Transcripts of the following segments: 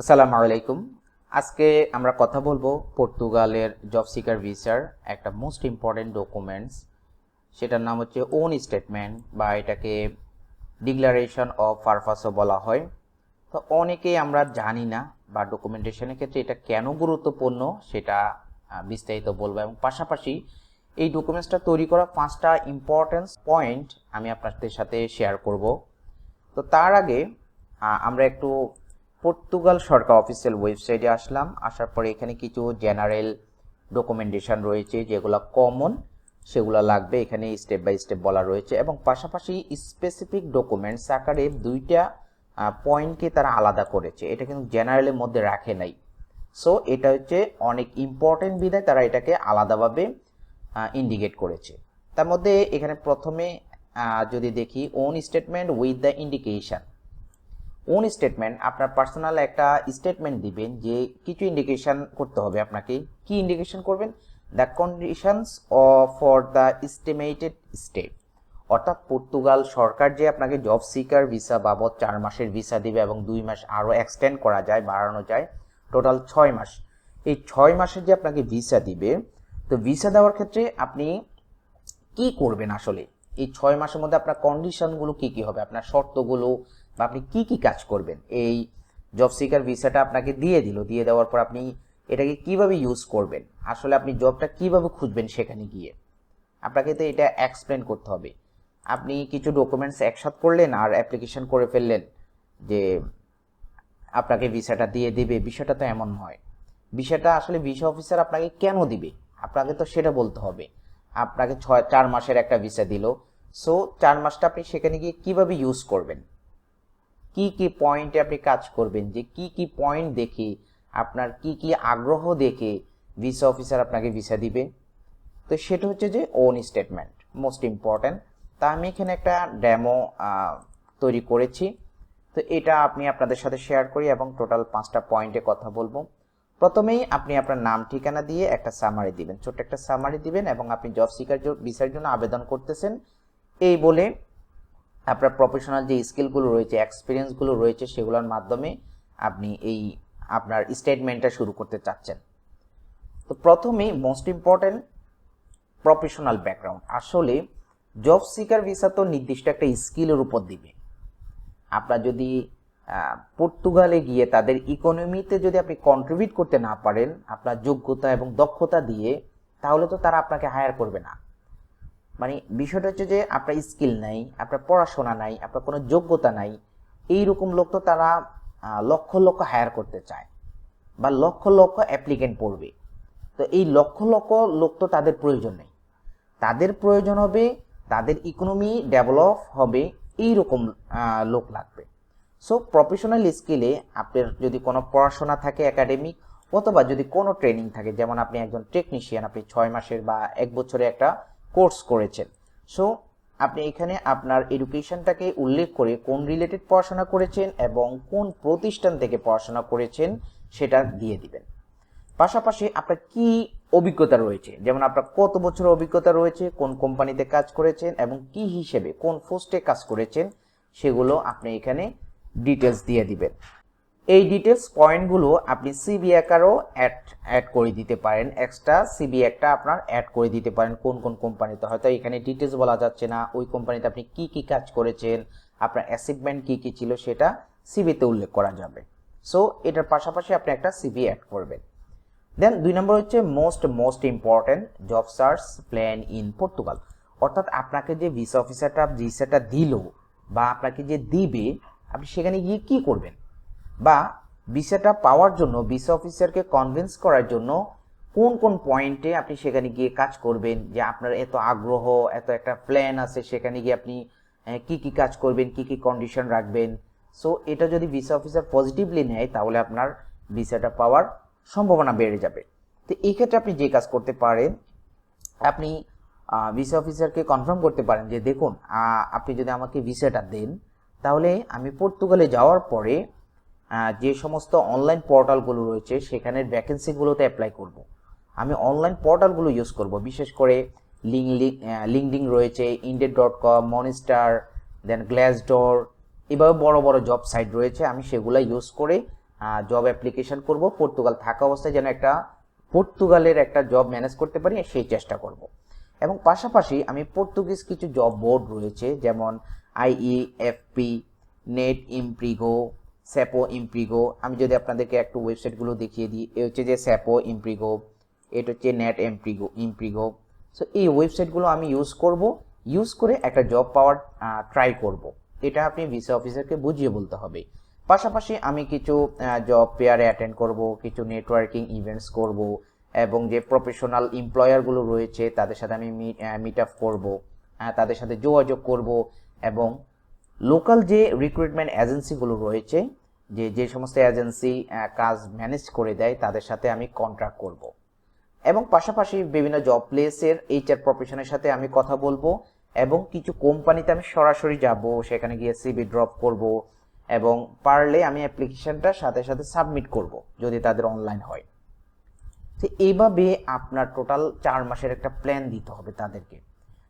আসসালামু আলাইকুম। আজকে আমরা কথা বলব পর্তুগালের জব সিকার ভিসার একটা মোস্ট ইম্পর্টেন্ট ডকুমেন্টস সেটার নাম হচ্ছে ওন স্টেটমেন্ট বা এটাকে ডিক্লারেশন অফ পারপাসও বলা হয়। তো অনেকেই আমরা জানি না বা ডকুমেন্টেশনের ক্ষেত্রে এটা কেন গুরুত্বপূর্ণ সেটা বিস্তারিত বলব। এবং পাশাপাশি এই ডকুমেন্টসটা তৈরি করা পাঁচটা ইম্পর্টেন্স পয়েন্ট আমি আপনাদের সাথে শেয়ার করব। তো তার আগে আমরা একটু পর্তুগাল সরকার অফিসিয়াল ওয়েবসাইটে আসলাম। আসার পরে এখানে কিছু জেনারেল ডকুমেন্টেশন রয়েছে যেগুলো কমন সেগুলো লাগবে। এখানে স্টেপ বাই স্টেপ বলা রয়েছে এবং পাশাপাশি স্পেসিফিক ডকুমেন্টস আকারে দুইটা পয়েন্টকে তারা আলাদা করেছে। এটা কিন্তু জেনারেলের মধ্যে রাখে নাই। সো এটা হচ্ছে অনেক ইম্পর্টেন্ট বিধায় তারা এটাকে আলাদাভাবে ইন্ডিকেট করেছে। তার মধ্যে এখানে প্রথমে যদি দেখি own statement with the indication own statement আপনার পার্সোনাল একটা স্টেটমেন্ট দিবেন যে কিছু ইন্ডিকেশন করতে হবে আপনাকে। কি ইন্ডিকেশন করবেন? The conditions for the estimated state অর্থাৎ পর্তুগাল সরকার যে আপনাকে জব সিকার ভিসা বাবদ চার মাসের ভিসা দিবে এবং দুই মাস আরও এক্সটেন্ড করা যায়, বাড়ানো যায় টোটাল ছয় মাস। এই ছয় মাসের যে আপনাকে ভিসা দিবে, তো ভিসা দেওয়ার ক্ষেত্রে আপনি কি করবেন আসলে? এই ছয় মাসের মধ্যে আপনার কন্ডিশনগুলো কি কি হবে? আপনার শর্তগুলো বা আপনি কি কি কাজ করবেন? এই জব সিকার ভিসাটা আপনাকে দিয়ে দিল। দিয়ে দেওয়ার পর আপনি এটাকে কীভাবে ইউজ করবেন? আসলে আপনি জবটা কীভাবে খুঁজবেন সেখানে গিয়ে? আপনাকে তো এটা এক্সপ্লেন করতে হবে। আপনি কিছু ডকুমেন্টস একসাথ করলেন আর অ্যাপ্লিকেশন করে ফেললেন যে আপনাকে ভিসাটা দিয়ে দেবে। বিষয়টা তো এমন নয়। বিষয়টা আসলে ভিসা অফিসার আপনাকে কেন দিবে? আপনাকে তো সেটা বলতে হবে। আপনাকে ছয়, চার মাসের একটা ভিসা দিল। সো চার মাসটা আপনি সেখানে গিয়ে কীভাবে ইউজ করবেন? কি কি পয়েন্টে আপনি কাজ করবেন, যে কি কি পয়েন্ট দেখে আপনার কি কি আগ্রহ দেখে ভিসা অফিসার আপনাকে ভিসা দিবে। তো সেটা হচ্ছে যে ওন স্টেটমেন্ট মোস্ট ইম্পর্ট্যান্ট তা আমি এখানে একটা ডেমো তৈরি করেছি। তো এটা আপনি আপনাদের সাথে শেয়ার করি এবং টোটাল পাঁচটা পয়েন্টে কথা বলব। প্রথমেই আপনি আপনার নাম, ঠিকানা দিয়ে একটা সামারি দিবেন। ছোট্ট একটা সামারি দিবেন এবং আপনি জব সিকার ভিসার জন্য আবেদন করতেছেন। এই বলে আপনার প্রফেশনাল যে স্কিলগুলো রয়েছে এক্সপিরিয়েন্সগুলো রয়েছে, সেগুলোর মাধ্যমে আপনি এই আপনার স্টেটমেন্টটা শুরু করতে চাচ্ছেন। তো প্রথমেই মোস্ট ইম্পর্ট্যান্ট প্রফেশনাল ব্যাকগ্রাউন্ড আসলে জব সিকার ভিসা তো নির্দিষ্ট একটা স্কিলের উপর দিবে। আপনার যদি পর্তুগালে গিয়ে তাদের ইকোনমিতে যদি আপনি কন্ট্রিবিউট করতে না পারেন, আপনার যোগ্যতা এবং দক্ষতা দিয়ে, তাহলে তো তারা আপনাকে হায়ার করবে না। মানে বিষয়টা হচ্ছে যে আপনার স্কিল নাই, আপনার পড়াশোনা নাই, আপনার কোনো যোগ্যতা নাই এই রকম লোক তো তারা লক্ষ লক্ষ হায়ার করতে চায় বা লক্ষ লক্ষ অ্যাপ্লিকেন্ট পড়বে। তো এই লক্ষ লক্ষ লোক তো তাদের প্রয়োজন নেই। তাদের প্রয়োজন হবে, তাদের ইকোনমি ডেভেলপ হবে এই রকম লোক লাগবে। সো প্রফেশনাল স্কিলে আপনার যদি কোনো পড়াশোনা থাকে একাডেমিক অথবা যদি কোনো ট্রেনিং থাকে, যেমন আপনি একজন টেকনিশিয়ান আপনি ছয় মাসের বা এক বছরে একটা কোর্স করেছেন। সো আপনি এখানে আপনার এডুকেশনটাকে উল্লেখ করে কোন রিলেটেড পড়াশোনা করেছেন এবং কোন প্রতিষ্ঠান থেকে পড়াশোনা করেছেন সেটা দিয়ে দিবেন। পাশাপাশি আপনার কি অভিজ্ঞতা রয়েছে? যেমন আপনার কত বছরের অভিজ্ঞতা রয়েছে, কোন কোম্পানিতে কাজ করেছেন এবং কি হিসেবে, কোন পোস্টে কাজ করেছেন, সেগুলো আপনি এখানে ডিটেলস দিয়ে দিবেন। এই ডিটেলস পয়েন্টগুলো আপনি সিবি আকারও অ্যাড অ্যাড করে দিতে পারেন। এক্সট্রা সিবি একটা আপনার অ্যাড করে দিতে পারেন কোন কোন কোম্পানিতে হয়তো এখানে ডিটেলস বলা যাচ্ছে না। ওই কোম্পানিতে আপনি কি কি কাজ করেছেন? আপনার অ্যাচিভমেন্ট কি কি ছিল সেটা সিবিতে উল্লেখ করা যাবে। সো এটার পাশাপাশি আপনি একটা সিবি অ্যাড করবেন। দেন দুই নম্বর হচ্ছে most most important job search plan in Portugal অর্থাৎ আপনাকে যে ভিসা অফিসারটা ভিসাটা দিল বা আপনাকে যে দিবে, আপনি সেখানে গিয়ে কি করবেন? বা ভিসাটা পাওয়ার জন্য, ভিসা অফিসারকে কনভিন্স করার জন্য কোন কোন পয়েন্টে আপনি সেখানে গিয়ে কাজ করবেন, যে আপনার এত আগ্রহ, এত একটা প্ল্যান আছে, সেখানে গিয়ে আপনি কি কি কাজ করবেন, কি কি কন্ডিশন রাখবেন? সো এটা যদি ভিসা অফিসার পজিটিভলি নেয়, তাহলে আপনার ভিসাটা পাওয়ার সম্ভাবনা বেড়ে যাবে। তো এই ক্ষেত্রে আপনি যে কাজ করতে পারেন, আপনি ভিসা অফিসারকে কনফার্ম করতে পারেন যে, দেখুন আপনি যদি আমাকে ভিসাটা দেন, তাহলে আমি পর্তুগালে যাওয়ার পরে যে সমস্ত অনলাইন পোর্টালগুলো রয়েছে, সেখানের ভ্যাকেন্সিগুলোতে অ্যাপ্লাই করব। আমি অনলাইন পোর্টালগুলো ইউজ করব, বিশেষ করে লিঙ্ক লিঙ্কডিং রয়েছে Indeed dot com Monster then Glassdoor এভাবে বড় বড় জব সাইট রয়েছে, আমি সেগুলো ইউজ করে জব অ্যাপ্লিকেশন করব পর্তুগাল থাকা অবস্থায় যেন একটা পর্তুগালের একটা জব ম্যানেজ করতে পারি, সেই চেষ্টা করব এবং পাশাপাশি আমি পর্তুগিজ কিছু জব বোর্ড রয়েছে, যেমন আইইএফপি নেট ইমপ্রিগো স্যাপো ইমপ্রিগো আমি যদি আপনাদেরকে একটু ওয়েবসাইটগুলো দেখিয়ে দিই, এ হচ্ছে যে স্যাপো ইমপ্রিগো এটা হচ্ছে নেট এমপ্রিগো ইমপ্রিগো সো এই ওয়েবসাইটগুলো আমি ইউজ করব ইউজ করে একটা জব পাওয়ার ট্রাই করব। এটা আপনি ভিসা অফিসারকে বুঝিয়ে বলতে হবে। পাশাপাশি আমি কিছু জব পেয়ারে অ্যাটেন্ড করব, কিছু নেটওয়ার্কিং ইভেন্টস করব, এবং যে প্রফেশনাল এমপ্লয়ারগুলো রয়েছে, তাদের সাথে আমি মিট আপ করব তাদের সাথে যোগাযোগ করব, এবং লোকাল যে রিক্রুটমেন্ট এজেন্সিগুলো রয়েছে, যে যে সমস্ত এজেন্সি কাজ ম্যানেজ করে দেয়, তাদের সাথে আমি কন্ট্রাক্ট করব। এবং পাশাপাশি বিভিন্ন জব প্লেসের এইচআর প্রফেশনের সাথে আমি কথা বলব এবং কিছু কোম্পানিতে আমি সরাসরি যাব, সেখানে গিয়ে সিবি ড্রপ করব এবং পারলে আমি অ্যাপ্লিকেশনটা সাথে সাথে সাবমিট করব, যদি তাদের অনলাইন হয়। তো এইভাবে আপনার টোটাল চার মাসের একটা প্ল্যান দিতে হবে তাদেরকে।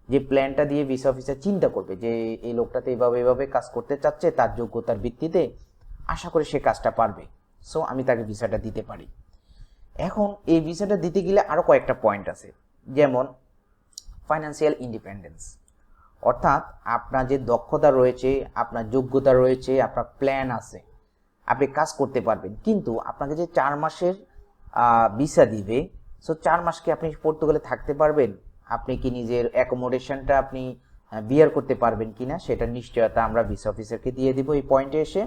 যে প্ল্যানটা দিয়ে ভিসা অফিসার চিন্তা করবে যে এই লোকটাতে এভাবে এভাবে কাজ করতে চাচ্ছে, তার যোগ্যতার ভিত্তিতে আশা করে সে কাজটা পারবে। সো আমি তাকে ভিসাটা দিতে পারি। এখন এই ভিসাটা দিতে গেলে আরও কয়েকটা পয়েন্ট আছে। যেমন ফাইন্যান্সিয়াল ইন্ডিপেন্ডেন্স অর্থাৎ আপনার যে দক্ষতা রয়েছে, আপনার যোগ্যতা রয়েছে, আপনার প্ল্যান আছে, আপনি কাজ করতে পারবেন। কিন্তু আপনাকে যে চার মাসের ভিসা দিবে সো চার মাস কি আপনি পর্তুগালে থাকতে পারবেন? আপনি কি নিজের অ্যাকোমোডেশনটা আপনি বিয়ার করতে পারবেন কিনা সেটা নিশ্চয়তা আমরা ভিসা অফিসারকে দিয়ে দিব এই পয়েন্টে এসে।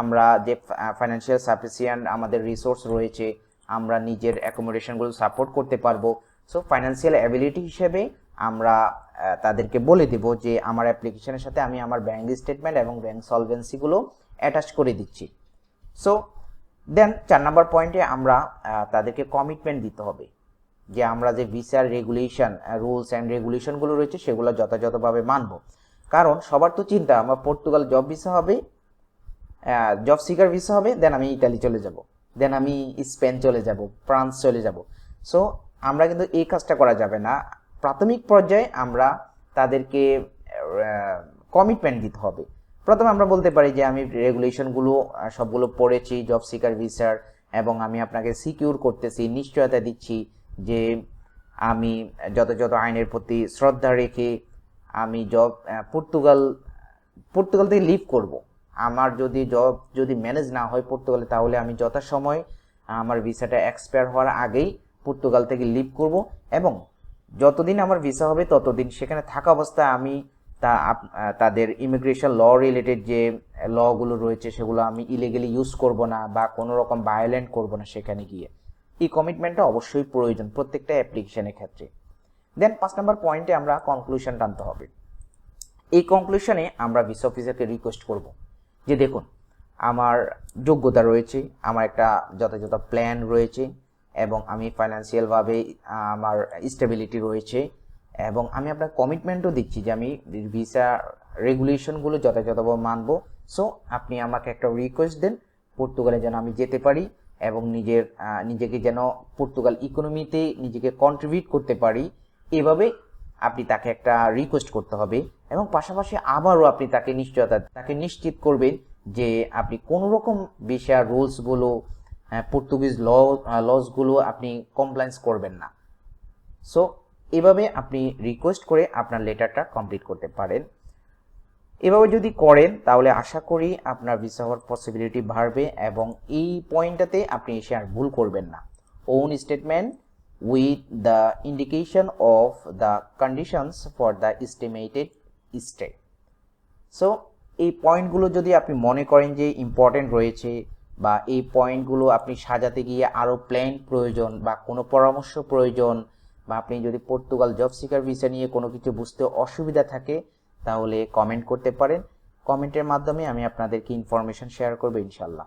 আমরা যে ফাইন্যান্সিয়াল সাফিসিয়েন্ট আমাদের রিসোর্স রয়েছে, আমরা নিজের অ্যাকোমোডেশনগুলো সাপোর্ট করতে পারব। সো ফাইন্যান্সিয়াল অ্যাবিলিটি হিসেবে আমরা তাদেরকে বলে দেব যে আমার অ্যাপ্লিকেশনের সাথে আমি আমার ব্যাঙ্ক স্টেটমেন্ট এবং ব্যাঙ্ক সলভেন্সিগুলো অ্যাটাচ করে দিচ্ছি। সো দেন চার নাম্বার পয়েন্টে আমরা তাদেরকে কমিটমেন্ট দিতে হবে। যে আমরা যে ভিসার রেগুলেশন রুলস অ্যান্ড রেগুলেশনগুলো রয়েছে সেগুলো যথাযথভাবে মানব। কারণ সবার তো চিন্তা, আমার পর্তুগাল জব ভিসা হবে জব সিকার ভিসা হবে দেন আমি ইতালি চলে যাব। দেন আমি স্পেন চলে যাব, ফ্রান্স চলে যাব। সো আমরা কিন্তু এই কাজটা করা যাবে না। প্রাথমিক পর্যায়ে আমরা তাদেরকে কমিটমেন্ট দিতে হবে। প্রথমে আমরা বলতে পারি যে আমি রেগুলেশনগুলো সবগুলো পড়েছি জব সিকার ভিসার এবং আমি আপনাকে সিকিউর করতেছি, নিশ্চয়তা দিচ্ছি। যে আমি যথাযথ আইনের প্রতি শ্রদ্ধা রেখে আমি জব পর্তুগাল পর্তুগাল থেকে লিভ করব। আমার যদি জব যদি ম্যানেজ না হয় পর্তুগালে তাহলে আমি যথাসময় আমার ভিসাটা এক্সপায়ার হওয়ার আগেই পর্তুগাল থেকে লিভ করব এবং যতদিন আমার ভিসা হবে ততদিন সেখানে থাকা অবস্থায় আমি তা তাদের ইমিগ্রেশন ল রিলেটেড যে লগুলো রয়েছে সেগুলো আমি ইলিগেলি ইউজ করব না বা কোনো রকম ভায়োলেন্ট করব না সেখানে গিয়ে। এই কমিটমেন্টটা অবশ্যই প্রয়োজন প্রত্যেকটা অ্যাপ্লিকেশনের ক্ষেত্রে। দেন পাঁচ নম্বর পয়েন্টে আমরা কনক্লুশন টানতে হবে। এই কনক্লুশনে আমরা ভিসা অফিসারকে রিকোয়েস্ট করব যে দেখুন, আমার যোগ্যতা রয়েছে, আমার একটা যথাযথ প্ল্যান রয়েছে, এবং আমি ফাইন্যান্সিয়ালভাবে আমার স্টেবিলিটি রয়েছে, এবং আমি আপনার কমিটমেন্টও দিচ্ছি যে আমি ভিসা রেগুলেশনগুলো যথাযথভাবে মানব। সো আপনি আমাকে একটা রিকোয়েস্ট দেন, পর্তুগালে যেন আমি যেতে পারি এবং নিজের নিজেকে যেন পর্তুগাল ইকোনমিতে নিজেকে কন্ট্রিবিউট করতে পারি, এভাবে আপনি তাকে একটা রিকোয়েস্ট করতে হবে এবং পাশাপাশি আবারও আপনি তাকে নিশ্চয়তা, তাকে নিশ্চিত করবেন যে আপনি কোনো রকম ভিসা রুলসগুলো পর্তুগিজ ল লসগুলো আপনি কমপ্লায়েন্স করবেন না। সো এভাবে আপনি রিকোয়েস্ট করে আপনার লেটারটা কমপ্লিট করতে পারেন। এভাবে যদি করেন, তাহলে আশা করি আপনার ভিসা হওয়ার পসিবিলিটি বাড়বে এবং এই পয়েন্টটাতে আপনি এসে আর ভুল করবেন না। Own statement with the indication of the conditions for the estimated stay so এই পয়েন্টগুলো যদি আপনি মনে করেন যে ইম্পর্টেন্ট রয়েছে বা এই পয়েন্টগুলো আপনি সাজাতে গিয়ে আরও প্ল্যান প্রয়োজন বা কোনো পরামর্শ প্রয়োজন বা আপনি যদি পর্তুগাল জব সিকার ভিসা নিয়ে কোনো কিছু বুঝতে অসুবিধা থাকে তাহলে কমেন্ট করতে পারেন। কমেন্টের মাধ্যমে আমি আপনাদেরকে ইনফরমেশন শেয়ার করব ইনশাল্লাহ।